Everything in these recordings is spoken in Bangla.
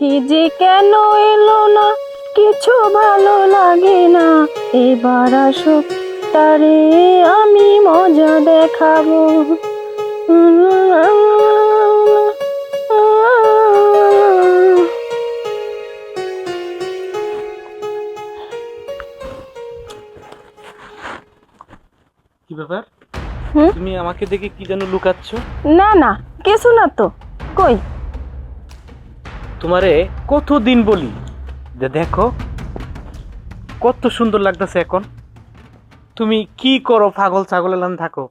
হাসি যে কেন এলো না কিছু ভালো লাগে না। এবার আসুক তারে আমি মজা দেখাবো। কি ব্যাপার? তুমি আমাকে দেখে কি যেন লুকাচ্ছ? না না কিছু না তো। কই? তোমারে কতদিন বলি? যে দেখো। কত সুন্দর লাগতেছে এখন। তুমি কি করো পাগল ছাগল এলান থাকো।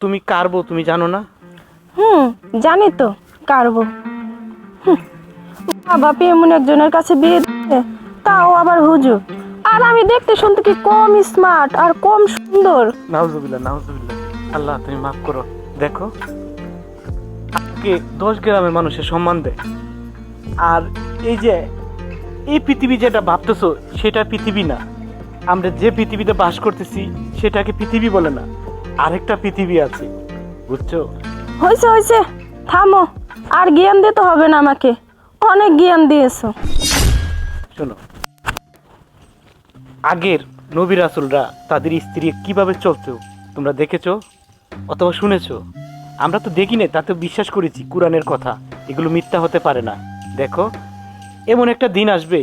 তুমি কারবো তুমি জানো না? হুম জানি তো কারবো। বাপি এমন একজনের কাছে বিয়ে দিচ্ছে তাও আবার হুজুর। আর আমি দেখতে শুনতে কি কম স্মার্ট আর কম সুন্দর? নাউজুবিল্লাহ নাউজুবিল্লাহ। আল্লাহ তুমি মাফ করো। দেখো আজকে দশ গ্রামের মানুষের সম্মান দেয়। আর এই যে এই পৃথিবী যেটা ভাবতেছো সেটা পৃথিবী না। আমরা যে পৃথিবীতে বাস করতেছি সেটাকে পৃথিবী বলে না। আরেকটা পৃথিবী আছে বুঝছ? হয়েছে হয়েছে। থামো আর জ্ঞান দিতে হবে না আমাকে। অনেক জ্ঞান দিয়েছ। শোনো আগের নবী রাসুলরা তাদের স্ত্রী কীভাবে চলতো তোমরা দেখেছ? অথবা শুনেছো? আমরা তো দেখি না তাতে বিশ্বাস করেছি কোরআনের কথা। এগুলো মিথ্যা হতে পারে না। দেখো এমন একটা দিন আসবে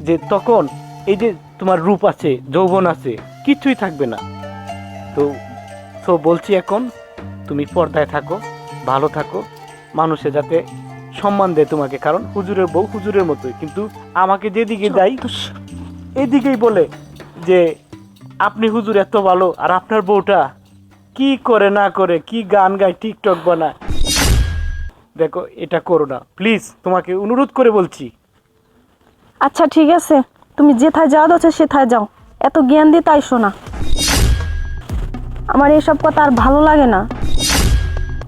যে তখন এই যে তোমার রূপ আছে যৌবন আছে কিছুই থাকবে না। তো তো বলছি এখন তুমি পর্দায় থাকো ভালো থাকো মানুষে যাতে সম্মান দেয় তোমাকে কারণ হুজুরের বউ হুজুরের মতোই কিন্তু আমাকে যেদিকে যাই এদিকেই বলে যে আপনি হুজুর এত ভালো আর আপনার বউটা কি করে না করে কি গান গায় টিকটক বানায়? দেখো, এটা করো না। প্লিজ তোমাকে অনুরোধ করে বলছি। আচ্ছা ঠিক আছে। তুমি যেথায় যাওয়া যাচ্ছে সেথায় যাও। এত জ্ঞান দিতে আইসো না আমার এসব কথা আর ভালো লাগে না।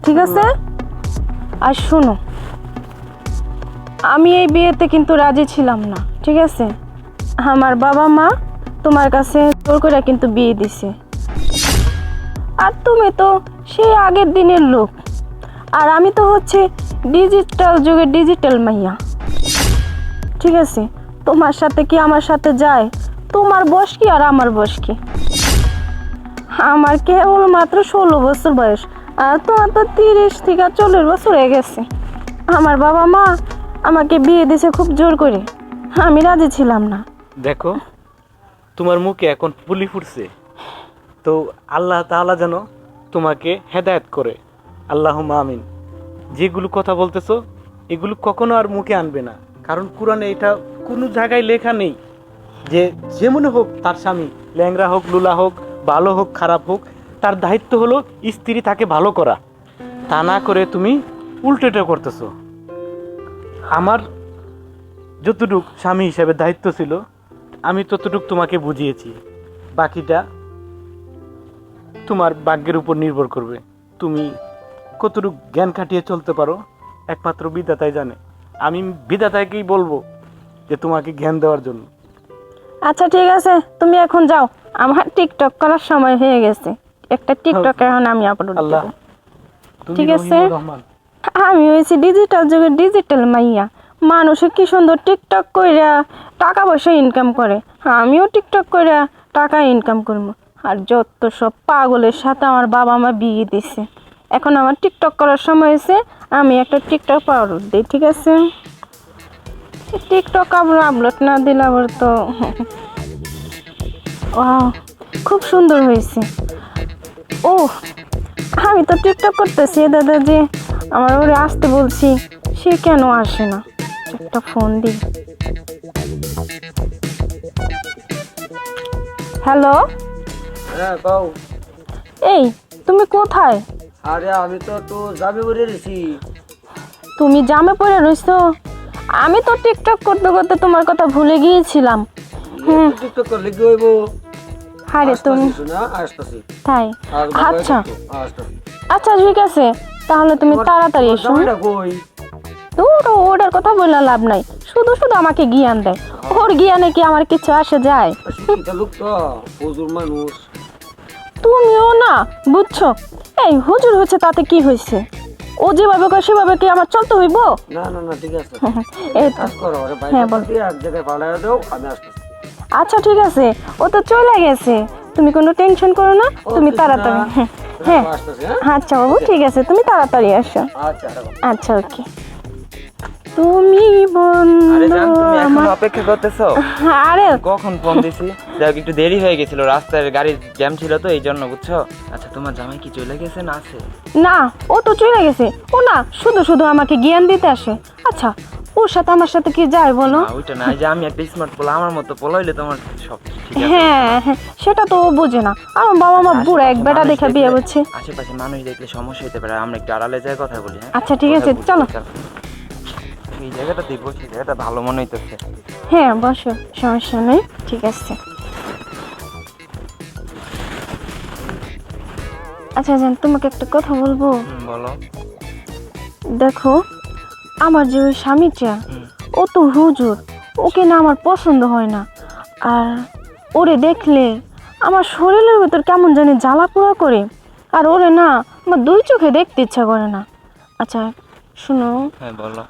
ঠিক আছে? আর শোনো, আমি এই বিয়েতে কিন্তু রাজি ছিলাম না। ঠিক আছে? আমার বাবা মা তোমার কাছে জোর করে কিন্তু বিয়ে দিছে। আর তুমি তো সেই আগের দিনের লোক। আর আমি তো হচ্ছে ডিজিটাল যুগে ডিজিটাল মাইয়া। ঠিক আছে? তোমার সাথে কি আমার সাথে যায়? তোমার বয়স কি আর আমার বয়স কি? আমার কেবল মাত্র ষোলো বছর বয়স, আর তোমার তো তিরিশ থেকে চল্লিশ বছর হয়ে গেছে। আমার বাবা মা আমাকে বিয়ে দিয়েছে খুব জোর করে। আমি রাজি ছিলাম না। দেখো, তোমার মুখে এখন পুলি ফুটছে। তো আল্লাহ তাআলা যেন তোমাকে হেদায়েত করে। আল্লাহ আমিন। যেগুলো কথা বলতেছো, এগুলো কখনো আর মুখে আনবে না। কারণ কোরআনে এটা কোনো জায়গায় লেখা নেই যে যেমন হোক তার স্বামী ল্যাংরা হোক, লুলা হোক, ভালো হোক, খারাপ হোক, তার দায়িত্ব হলো স্ত্রী তাকে ভালো করা। তা না করে তুমি উল্টোটা করতেছো। আমার যতটুক স্বামী হিসাবে দায়িত্ব ছিল, আমি ততটুক তোমাকে বুঝিয়েছি। বাকিটা তোমার ভাগ্যের উপর নির্ভর করবে। তুমি কতটুক জ্ঞান খাটিয়ে চলতে পারো একমাত্র বিধাতাই জানে। আমি বিধাতাকেই বলব যে তোমাকে জ্ঞান দেওয়ার জন্য। আচ্ছা ঠিক আছে তুমি এখন যাও। আমার টিকটক করার সময় হয়ে গেছে। একটা টিকটক এখন আমি আপলোড আল্লাহ ঠিক আছে। আমি হয়েছি ডিজিটাল যুগে ডিজিটাল মাইয়া। মানুষে কি সুন্দর টিকটক কইরা টাকা পয়সা ইনকাম করে। আমিও টিকটক কইরা টাকা ইনকাম করব। আর যত সব পাগলের সাথে আমার বাবা মা বিয়ে দিছে। এখন আমার টিকটক করার সময় হয়েছে আমি একটা টিকটক আপলোড দিই ঠিক আছে? টিকটক আবার আপলোড না দিলে আবার তো Wow, খুব সুন্দর হয়েছে। ও আমি তো টিকটক করতেছি দাদা যে আমার ওরে আসতে বলছি সে কেন আসে না? একটা ফোন দিই। হ্যালো হ্যাঁ এই তুমি কোথায়? আরে আমি তো একটু যাবে বলে রেছি তুমি জামে পড়ে রইছো আমি তো টিকটক করতে করতে তোমার কথা ভুলে গিয়েছিলাম। হুম। টিকটক করলে কি হইব? হারে তুমি তাই। আচ্ছা। আচ্ছা ঠিক আছে। তাহলে তুমি তাড়াতাড়ি এসো দূর ওটার কথা বললে লাভ নাই। শুধু শুধু আমাকে জ্ঞান দেয় ওর জ্ঞানে কি আমার কিছু আসে যায়? মানুষ। তুমিও না বুঝছ? এই হুজুর হচ্ছে তাতে কি হয়েছে? ও যেভাবে করে সেভাবে কি আমার চলতে হইব? না না না ঠিক আছে। এই তো। কাজ করো আরে ভাই হ্যাঁ, বল। এক জায়গায় পালায় দাও আমি আসতেছি। আচ্ছা ঠিক আছে। ও তো চলে গেছে। তুমি কোনো টেনশন করো না তুমি তাড়াতাড়ি হ্যাঁ হ্যাঁ হ্যাঁ। আচ্ছা বাবু ঠিক আছে। তুমি তাড়াতাড়ি আসো। আচ্ছা আচ্ছা ওকে। তুমি আরে জান বন্ধু তুমি এখন অপেক্ষা করতেছো? আরে। কখন ফোন দিছি? যাই হোক, একটু দেরি হয়ে গেছিল রাস্তায় গাড়ির জ্যাম ছিল তো এই জন্য বুঝছ? আচ্ছা তোমার জামাই কি চলে গেছে না আছে? না ও তো চলে গেছে। ও না শুধু শুধু আমাকে জ্ঞান দিতে আসে। আচ্ছা ওর সাথে আমার সাথে কি যায় বলো? ওইটা না যে আমি একটা স্মার্ট পোলা আমার মতো পোলা হইলে তোমার সব ঠিক আছে। হ্যাঁ হ্যাঁ সেটা তো ও বোঝে না। আমার বাবা মা বুড়া এক বেটা দেখে বিয়ে করছে। আশেপাশে মানুষ দেখলে সমস্যা হতে পারে আমরা একটু আড়ালে যাই কথা বলি হ্যাঁ? আচ্ছা ঠিক আছে চলো। চল। এই জায়গাটা ভালো মনে হইতেছে। হ্যাঁ বসো সমস্যা নেই ঠিক আছে। আচ্ছা জান তোমাকে একটা কথা বলব? বলো। দেখো আমার যে ওই স্বামীটা। ও তো হুজুর ওকে না আমার পছন্দ হয় না। আর ওরে দেখলে আমার শরীরের ভেতর কেমন জানি জ্বালা পোড়া করে। আর ওরে না আমার দুই চোখে দেখতে ইচ্ছা করে না। আচ্ছা শুনো। হ্যাঁ বলো।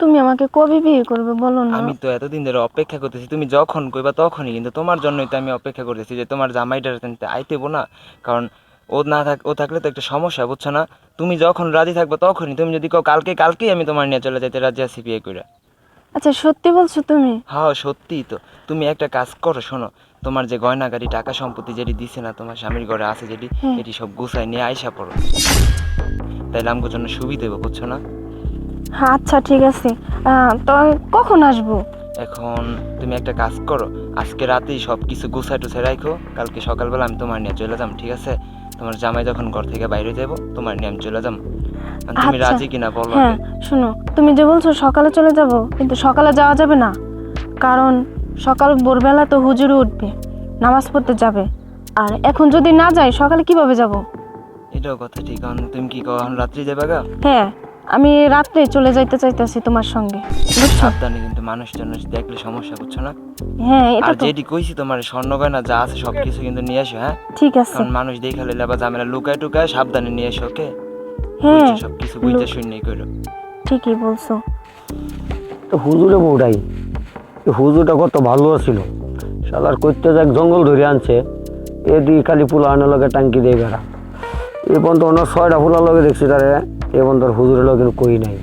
তুমি আমাকে কবে বিয়ে করবে? বলো না। আমি তো এতদিন ধরে অপেক্ষা করতেছি তুমি যখন কইবা তখনই। কিন্তু তোমার জন্যই তো আমি অপেক্ষা করতেছি যে তোমার জামাইটার আইতেবো না। কারণ ও না থাক ও থাকলে তো একটা সমস্যা বুঝছ না? তুমি যখন রাজি থাকবে তখনই। তুমি যদি কও কালকে কালকেই আমি তোমার নিয়ে চলে যাইতে রাজি আছি বিয়ে করে আচ্ছা সত্যি বলছো তুমি? হ্যাঁ সত্যিই তো। তুমি একটা কাজ করো শোনো। তোমার যে গয়না গাড়ি টাকা সম্পত্তি যেটি দিছে না তোমার স্বামীর ঘরে আছে যেটি। এটি সব গুছাই নিয়ে আইসা পড়ো। তাইলে আমার জন্য সুবিধা বুঝছ না? আচ্ছা ঠিক আছে। তো কখন আসব? এখন তুমি একটা কাজ করো আজকে রাতেই সব কিছু গুছাই টুছাই রাখো কালকে সকালবেলা আমি তোমার নিয়ে চলে যাম ঠিক আছে? তোমার জামাই যখন ঘর থেকে বাইরে যাব তোমার নিয়ে আমি চলে যাম। তুমি আচ্ছা। রাজি কিনা বলো হ্যাঁ। শোনো তুমি যে বলছো সকালে চলে যাব কিন্তু সকালে যাওয়া যাবে না। কারণ সকাল ভোরবেলা তো হুজুরে উঠবে নামাজ পড়তে যাবে। আর এখন যদি না যাই সকালে কীভাবে যাব? এটাও কথা ঠিক কারণ তুমি কি কখন রাত্রি যাবে গা? হ্যাঁ। আমি রাত্রে চলে যাইতে চাইতেছি তোমার সঙ্গে বুঝছ? সাবধানে কিন্তু মানুষ টানুষ দেখলে সমস্যা বুঝছ না? হ্যাঁ এটা আর তো যেটি কইছি তোমার স্বর্ণ গয়না যা আছে সব কিছু কিন্তু নিয়ে এসো হ্যাঁ? ঠিক আছে। কারণ মানুষ দেখালে লেবা ঝামেলা লুকায় টুকায় সাবধানে নিয়ে এসো ওকে? হ্যাঁ। সব কিছু বুঝতে শুনে করো ঠিকই বলছো। তো হুজুরে বউটাই এই হুজুরটা কত ভালো ছিল শালার করতে যাক জঙ্গল ধরে আনছে এদিকে খালি ফুলা আনার লগে টাঙ্কি দিয়ে বেড়া। এ পর্যন্ত অন্য ছয়টা ফুলার লগে দেখছি তারে এ ধর হুজুর হুজুরের কিন্তু কই নাই।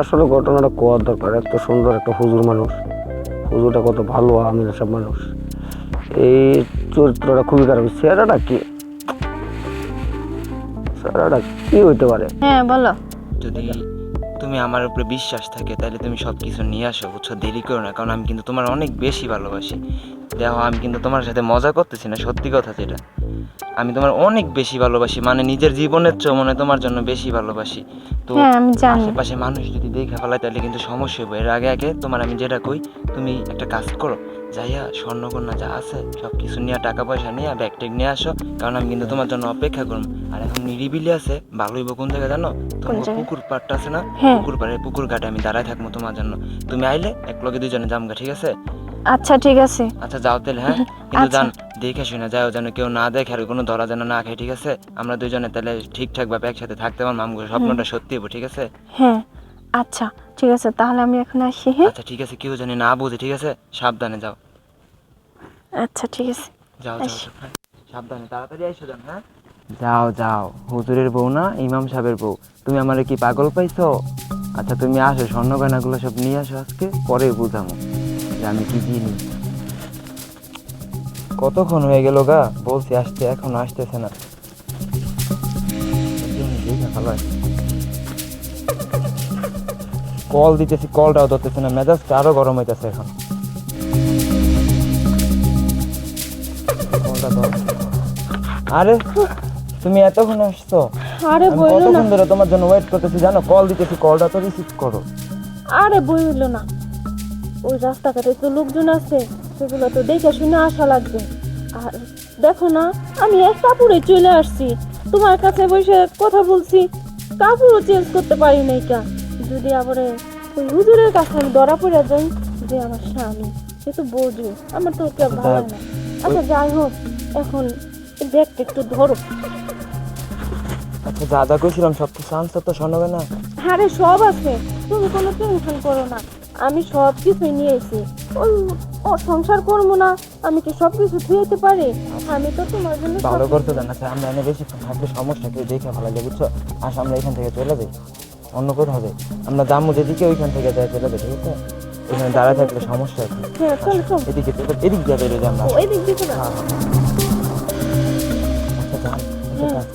আসলে ঘটনাটা কোয়ার দরকার এত সুন্দর একটা হুজুর মানুষ। হুজুরটা কত ভালো আমির সব মানুষ। এই চরিত্রটা খুবই খারাপ। চেহারাটা কি? চেহারাটা কি হইতে পারে? হ্যাঁ বলো। যদি তুমি আমার উপরে বিশ্বাস থাকে তাহলে তুমি সব কিছু নিয়ে আসো বুঝছ? দেরি করো না কারণ আমি কিন্তু তোমার অনেক বেশি ভালোবাসি। দেখো আমি কিন্তু তোমার সাথে মজা করতেছি না সত্যি কথা যেটা। আমি তোমার অনেক বেশি ভালোবাসি মানে নিজের জীবনের চেয়েও মনে তোমার জন্য বেশি ভালোবাসি। তো হ্যাঁ আশেপাশে মানুষ যদি দেখে ফেলায় তাহলে কিন্তু সমস্যা হবে এর আগে আগে তোমার আমি যেটা কই তুমি একটা কাজ করো যাইয়া স্বর্ণকন্যা যা আছে সব কিছু নিয়ে টাকা পয়সা নিয়ে ব্যাগ ট্যাগ নিয়ে আসো। কারণ আমি কিন্তু তোমার জন্য অপেক্ষা করব। আর এখন নিরিবিলি আছে ভালো হইব কোন জায়গায় জানো? তোমার পুকুর পাড়টা আছে না? হ্যাঁ। পুকুর পাড়ে পুকুর ঘাটে আমি দাঁড়ায় থাকব তোমার জন্য। তুমি আইলে এক লগে দুজনে জামগা ঠিক আছে? আচ্ছা ঠিক আছে। আচ্ছা যাও তাহলে হ্যাঁ? কিন্তু আচ্ছা। জান দেখে শুনে যাও যেন কেউ না দেখে আর কোনো ধরা যেন না খায় ঠিক আছে? আমরা দুজনে তাহলে ঠিকঠাক ভাবে একসাথে থাকতে পারব আমগো স্বপ্নটা সত্যি হব ঠিক আছে? হ্যাঁ। আচ্ছা ঠিক আছে তাহলে আমি এখন আসি হ্যাঁ? আচ্ছা ঠিক আছে কেউ জানি না বুঝে ঠিক আছে? সাবধানে যাও। আচ্ছা ঠিক আছে। যাও যাও। যাও, হ্যাঁ। সাবধানে তাড়াতাড়ি আইসো যান হ্যাঁ। যাও যাও হুজুরের বউ না ইমাম সাহেবের বউ। তুমি আমারে কি পাগল পাইছো? আচ্ছা তুমি আসো স্বর্ণ গয়নাগুলো সব নিয়ে আসো আজকে পরে বুঝামো যে আমি কি দিইনি কতক্ষণ হয়ে গেল গা? বলছি আসতে এখন আসতেছে না। কল দিতেছি কলটাও ধরতেছে না মেজাজটা আরও গরম হইতেছে এখন। আরে তুমি এতক্ষণ আসছো। আরে না কতক্ষণ ধরে তোমার জন্য ওয়েট করতেছি জানো? কল দিতেছি কলটা তো রিসিভ করো। আরে বইলো না। ওই রাস্তাঘাটে তো লোকজন আছে সেগুলো তো দেখে শুনে আসা লাগবে। আর দেখো না আমি এক কাপড়ে চলে আসছি। তোমার কাছে বসে কথা বলছি কাপড়ও চেঞ্জ করতে পারি নাই কা যদি আবার ওই হুজুরের কাছে আমি ধরা পড়ে যাই যে আমার স্বামী সে তো বোঝে আমার তো কেউ ভালো লাগে না। আচ্ছা যাই হোক। এখন ব্যাগটা একটু ধরো। আচ্ছা যা যা কইছিলাম সব কিছু তো শোনাবে না। আরে সব আছে। তুমি কোনো টেনশন করো না। আমি সব কিছুই নিয়ে এসেছি। ওই ও সংসার করব না। আমি কি সব কিছু ধুয়েতে পারি? আমি তো তোমার জন্য ভালো কিছু- করতে জানা স্যার। আমরা এনে বেশি থাকলে সমস্যা কেউ দেখে ভালো লাগে বুঝছ? আস আমরা এখান থেকে চলে যাই। অন্য কোথাও যাই। আমরা দামু যেদিকে ওইখান থেকে যাই চলে যাই ঠিক আছে? এখানে দাঁড়ায় থাকলে সমস্যা আছে। হ্যাঁ চলো চলো। এদিকে এদিক দিয়ে বেরোই আমরা ওই দিক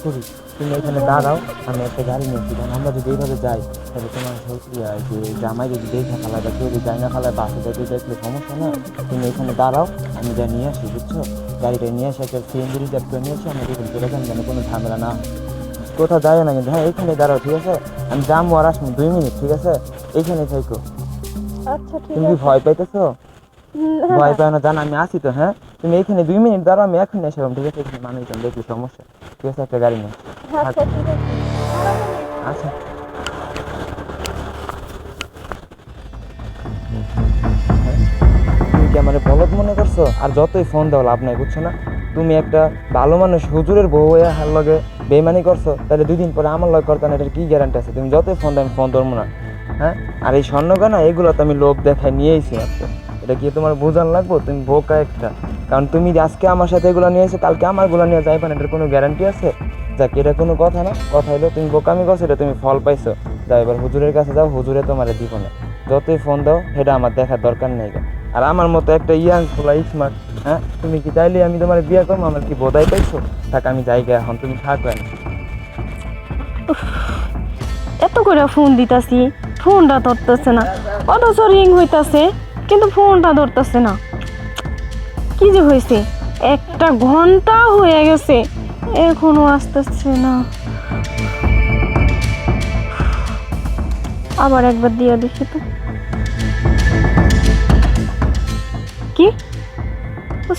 করি। তুমি এখানে দাঁড়াও আমি একটা গাড়ি নিয়েছি কারণ আমরা যদি এইভাবে যাই তাহলে তোমার যে জামাই যদি দেখে ফেলায় বা কেউ যদি না ফেলায় বাসে দেখে দেখলে সমস্যা না। তুমি এখানে দাঁড়াও আমি যা নিয়ে আসি বুঝছ? গাড়িটা নিয়ে আসি একটা সিএনজি রিজার্ভ করে নিয়ে আসি আমি দেখুন চলে যান যেন কোনো ঝামেলা না কোথাও যায় না কিন্তু হ্যাঁ এইখানে দাঁড়াও ঠিক আছে? আমি যাব আর আসব দুই মিনিট ঠিক আছে? এইখানে থাকো। আচ্ছা তুমি কি ভয় পাইতেছো? হ্যাঁ, ভয় পাই না জান আমি আসি তো হ্যাঁ? তুমি এখানে দুই মিনিট দাঁড়াও আমি এখন এসে ঠিক আছে? এখানে মানুষজন দেখলি সমস্যা। ঠিক আছে একটা গাড়ি নিয়ে আচ্ছা। ঠিক আচ্ছা। তুমি কি আমার বলদ মনে করছ? আর যতই ফোন দাও লাভ নাই বুঝছ না? তুমি একটা ভালো মানুষ হুজুরের বউ হয়ে হার লগে বেমানি করছ তাহলে দুই দিন পরে আমার লগে করতে না এটার কি গ্যারান্টি আছে? তুমি যতই ফোন দাও আমি ফোন ধরবো না। হ্যাঁ? আর এই স্বর্ণগা না এগুলো তো আমি লোক দেখায় নিয়েইছি মাত্র। এটা কি তোমার বোঝান লাগবো? তুমি বোকা একটা। কারণ তুমি আজকে আমার সাথে এগুলো নিয়ে এসে কালকে আমারগুলো নিয়ে যাইবা না এটার কোনো গ্যারান্টি আছে? যাক, এটা কোনো কথা না। কথা হলো তুমি বোকামি করছ, এটা তুমি ফল পাইছো। যাও, এবার হুজুরের কাছে যাও, হুজুরে তোমার দিব না যতই ফোন দাও, সেটা আমার দেখার দরকার নেই আর আমার মতো একটা ইয়াং ফুলা স্মার্ট হ্যাঁ তুমি কি চাইলে আমি তোমার বিয়ে করব? আমার কি বোধাই পাইছো? থাক, আমি যাই গা এখন, তুমি থাকবে এত করে ফোন দিতাছি ফোনটা ধরতেছে না। অথচ রিং হইতাছে, কিন্তু ফোনটা ধরতেছে না। কি যে হয়েছে? একটা ঘণ্টা হয়ে গেছে। এখনও আসতেছে না। আবার একবার দিয়ে দেখি তো। কি?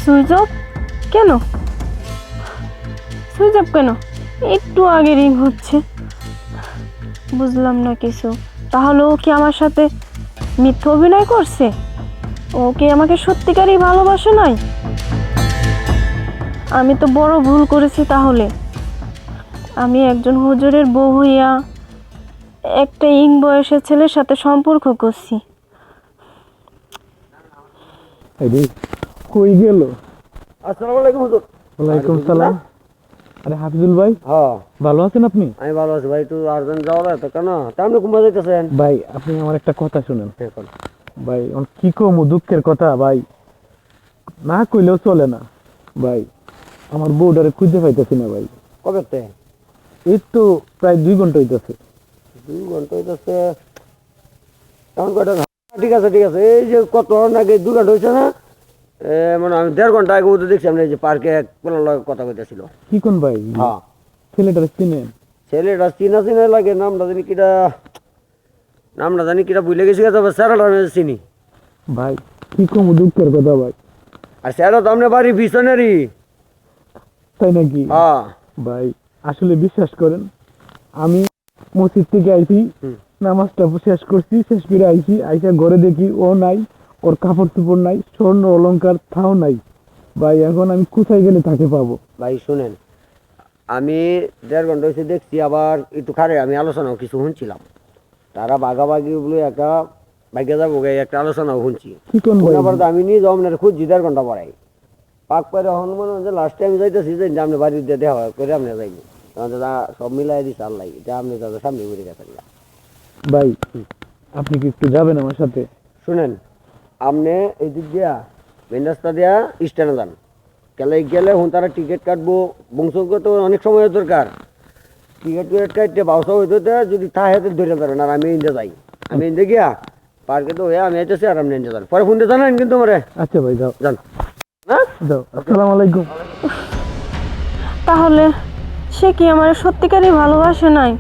Switch off? কেন? সুইচ অফ কেন? একটু আগে রিং হচ্ছে। বুঝলাম না কিছু। তাহলে ও কি আমার সাথে মিথ্যা অভিনয় করছে? ও কি আমাকে সত্যিকারই ভালোবাসে নাই? আমি তো বড় ভুল করেছি তাহলে। আমি একজন হুজুরের বউ হইয়া একটা ইং বয়সের ছেলের সাথে সম্পর্ক করছি। কই গেল? আসসালামু আলাইকুম হুজুর। ওয়ালাইকুম সালাম। আরে হাফিজুল ভাই হ্যাঁ। ভালো আছেন আপনি? আমি ভালো আছি ভাই একটু আর্জেন্ট যাওয়ার তো কেন? তা আপনি ঘুমা যাইতেছেন ভাই আপনি আমার একটা কথা শুনেন। এখন ভাই কি কম দুঃখের কথা ভাই? না কইলেও চলে না ভাই। আমার বউডারে খুঁজে পাইতেছি না ভাই। কবে এই তো প্রায় দুই ঘণ্টা হইতেছে। দুই ঘণ্টা হইতেছে। কয়টা ঠিক আছে ঠিক আছে। এই যে কত আগে দুই ঘণ্টা হয়েছে না? মানে আমি দেড় ঘণ্টা আগে ওদের দেখছি এই যে পার্কে এক পোলার লগে কথা কইতেছিল। কি কোন ভাই? হ্যাঁ। ছেলেটারে চিনেন? ছেলেটা চিনা চিনা লাগে নামটা জানি কিটা নামটা জানি কিটা ভুলে গেছি তবে স্যারটা আমি চিনি। ভাই কি কম দুঃখের কথা ভাই? আর স্যারও তো আপনার বাড়ি বিছনেরই তাই নাকি? হ্যাঁ। ভাই আসলে বিশ্বাস করেন আমি মসজিদ থেকে আইছি নামাজটা শেষ করছি শেষ করে আইছি আইসা ঘরে দেখি ও নাই ওর কাপড় চোপড় নাই স্বর্ণ অলংকার থাও নাই। ভাই এখন আমি কোথায় গেলে তাকে পাবো? ভাই শুনেন আমি দেড় ঘণ্টা হয়েছে দেখছি আবার একটু খারে আমি আলোচনাও কিছু শুনছিলাম। তারা বাগাবাগি বলে একটা ভাগ্য যাব একটা আলোচনা শুনছি। আমি নিয়ে যাও আপনার খুঁজছি দেড় ঘণ্টা পরাই পাক করে হনুমান যে লাস্ট টাইম যাইতেছি যে আপনি দিয়ে দেওয়া করে আপনি যাইনি। তা সব মিলাই দিচ্ছে আল্লাহ এটা আপনি তাদের সামনে ঘুরে গেছেন ভাই আপনি কি একটু যাবেন আমার সাথে? শুনেন আপনি এই দিক দিয়া মেন রাস্তা দিয়া স্ট্যান্ডে যান। গেলে গেলে হুন তারা টিকিট কাটবো বংশ তো অনেক সময় দরকার। টিকিট টিকিট কাটতে বাউসা হইতে হইতে যদি তা হাতে ধরে ধরেন আর আমি ইন্দে যাই। আমি ইন্দে গিয়া পার্কে তো হয়ে আমি আইতেছি আর ইন্দে যান পরে ফোন দিয়ে জানান কিন্তু মরে আচ্ছা ভাই যাও। যান হ্যাঁ? যাও। আসসালামু আলাইকুম। তাহলে সে কি আমার সত্যিকারই ভালোবাসে নাই?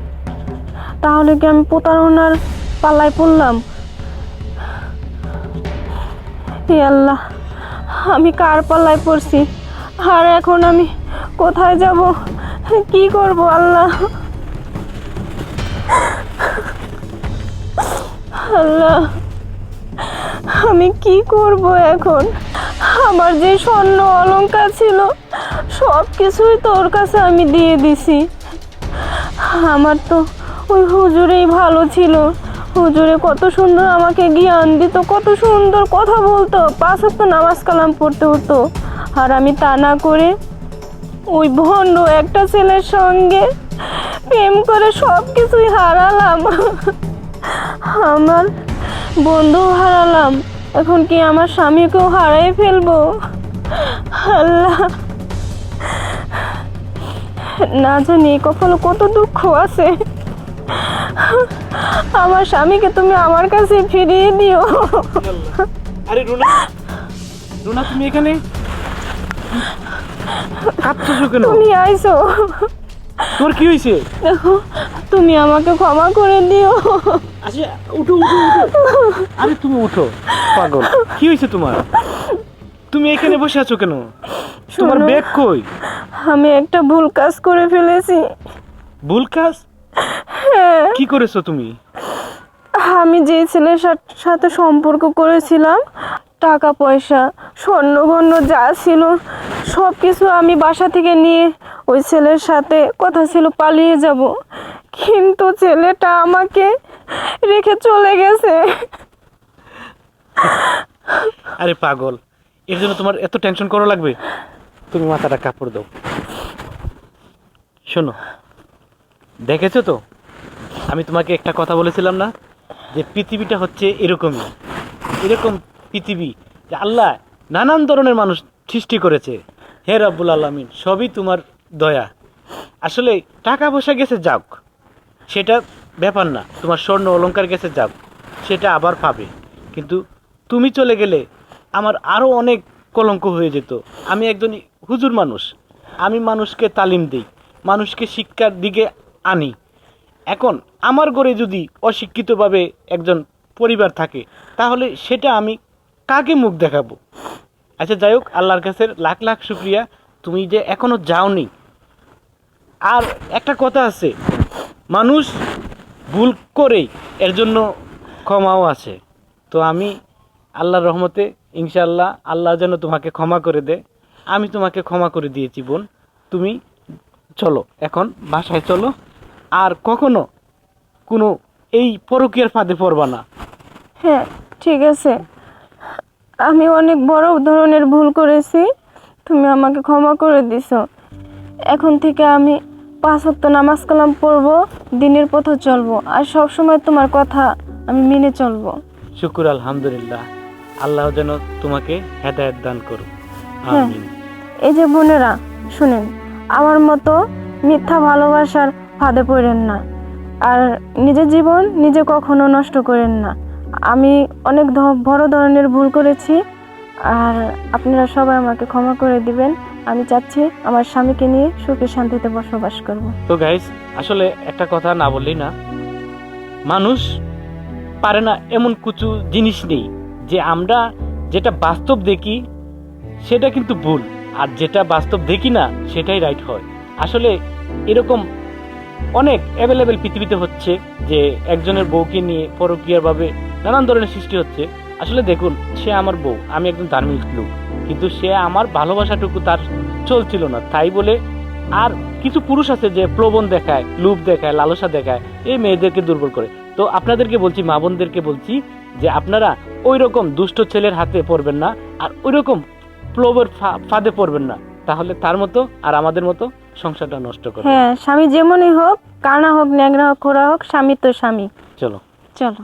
তাহলে কি আমি প্রতারণার পাল্লায় পড়লাম? হে আল্লাহ আমি কার পাল্লায় পড়ছি? আর এখন আমি কোথায় যাব? কি করব, আল্লাহ? আল্লাহ, আমি কি করব এখন? আমার যে স্বর্ণ অলংকার ছিল সব কিছুই তোর কাছে আমি দিয়ে দিছি। আমার তো ওই হুজুরেই ভালো ছিল। হুজুরে কত সুন্দর আমাকে জ্ঞান দিত, কত সুন্দর কথা বলতো। পাঁচ তো নামাজ কালাম পড়তে হতো। আর আমি তা না করে ওই ভণ্ড একটা ছেলের সঙ্গে প্রেম করে সব কিছুই হারালাম। আমার বন্ধু হারালাম। এখন কি আমার স্বামীকেও হারাই ফেলব? আল্লাহ। না জানি কখনো কত দুঃখ আছে। আমার স্বামীকে তুমি আমার কাছে ফিরিয়ে দিও। আরে রুনা রুনা, তুমি এখানে? কাঁদতেছো কেন? তুমি আইছো। তোর কি হয়েছে তুমি আমাকে ক্ষমা করে দিও। আচ্ছা উঠো উঠো উঠো। আরে তুমি উঠো। পাগল। কি হয়েছে তোমার? তুমি এখানে বসে আছো কেন? তোমার। ব্যাগ কই? আমি একটা ভুল কাজ করে ফেলেছি। ভুল কাজ? হ্যাঁ। কি করেছ তুমি? আমি যে ছেলের সাথে সম্পর্ক করেছিলাম টাকা পয়সা স্বর্ণ স্বর্ণগণ্য যা ছিল সব কিছু আমি বাসা থেকে নিয়ে ওই ছেলের সাথে কথা ছিল পালিয়ে যাব। কিন্তু ছেলেটা আমাকে রেখে চলে গেছে। আরে পাগল, এর জন্য তোমার এত টেনশন করা লাগবে? তুমি মাথাটা কাপড় দাও। শোনো, দেখেছ তো? আমি তোমাকে একটা কথা বলেছিলাম না? যে পৃথিবীটা হচ্ছে এরকমই। এরকম পৃথিবী যে আল্লাহ নানান ধরনের মানুষ সৃষ্টি করেছে। হে রাব্বুল আলমিন, সবই তোমার দয়া। আসলে টাকা পয়সা গেছে যাক, সেটা ব্যাপার না, তোমার স্বর্ণ অলঙ্কার গেছে যাক, সেটা আবার পাবে। কিন্তু তুমি চলে গেলে আমার আরও অনেক কলঙ্ক হয়ে যেত। আমি একজন হুজুর মানুষ, আমি মানুষকে তালিম দিই, মানুষকে শিক্ষার দিকে আনি। এখন আমার ঘরে যদি অশিক্ষিতভাবে একজন পরিবার থাকে, তাহলে সেটা আমি কাকে মুখ দেখাবো? আচ্ছা যাই হোক, আল্লাহর কাছে লাখ লাখ শুক্রিয়া। তুমি যে এখনও যাওনি। আর একটা কথা আছে, মানুষ ভুল করেই এর জন্য ক্ষমাও আছে। তো আমি আল্লাহর রহমতে ইনশাল্লাহ আল্লাহ যেন তোমাকে ক্ষমা করে দে। আমি তোমাকে ক্ষমা করে দিয়েছি, বোন। তুমি চলো, এখন বাসায় চলো। আর কখনো কোনো এই পরকীয়ার ফাঁদে পড়বা না। হ্যাঁ ঠিক আছে। আমি অনেক বড় ধরনের ভুল করেছি। তুমি আমাকে ক্ষমা করে দিছো। এখন থেকে আমি পাঁচ ওয়াক্ত নামাজ কালাম পড়ব দিনের পথে চলবো আর সব সময় তোমার কথা আমি মেনে চলবো। শুকুর আলহামদুলিল্লাহ। আল্লাহ যেন তোমাকে হেদায়ত দান করুক। হ্যাঁ। আমিন। এই যে বোনেরা শুনেন আমার মতো মিথ্যা ভালোবাসার ফাঁদে পড়েন না। আর নিজের জীবন নিজে কখনো নষ্ট করেন না। আমি অনেক বড় ধরনের ভুল করেছি, আর আপনারা সবাই আমাকে ক্ষমা করে দিবেন। আমি চাচ্ছি আমার স্বামীকে নিয়ে সুখে শান্তিতে বসবাস করব। তো গাইস আসলে একটা কথা না বললেই না। মানুষ পারে না এমন কিছু জিনিস নেই, যে আমরা যেটা বাস্তব দেখি, সেটা কিন্তু ভুল। আর যেটা বাস্তব দেখি না, সেটাই রাইট হয়। আসলে এরকম অনেক অ্যাভেলেবেল পৃথিবীতে হচ্ছে যে একজনের বউকে নিয়ে পরকীয়াভাবে নানান ধরনের সৃষ্টি হচ্ছে। আসলে দেখুন সে আমার বউ আমি একজন ধার্মিক লোক। কিন্তু সে আমার ভালোবাসাটুকু তার চলছিল না। তাই বলে আর কিছু পুরুষ আছে যে প্রবণ দেখায় লুপ দেখায় লালসা দেখায় এই মেয়েদেরকে দুর্বল করে। তো আপনাদেরকে বলছি মা বোনদেরকে বলছি যে আপনারা ওই রকম দুষ্ট ছেলের হাতে পড়বেন না আর ওই রকম প্লবের ফাঁদে পড়বেন না। তাহলে তার মতো আর আমাদের মতো সংসারটা নষ্ট করে হ্যাঁ স্বামী যেমনই হোক কানা হোক ন্যাংরা হোক খোরা হোক স্বামী তো স্বামী। চলো। চলো।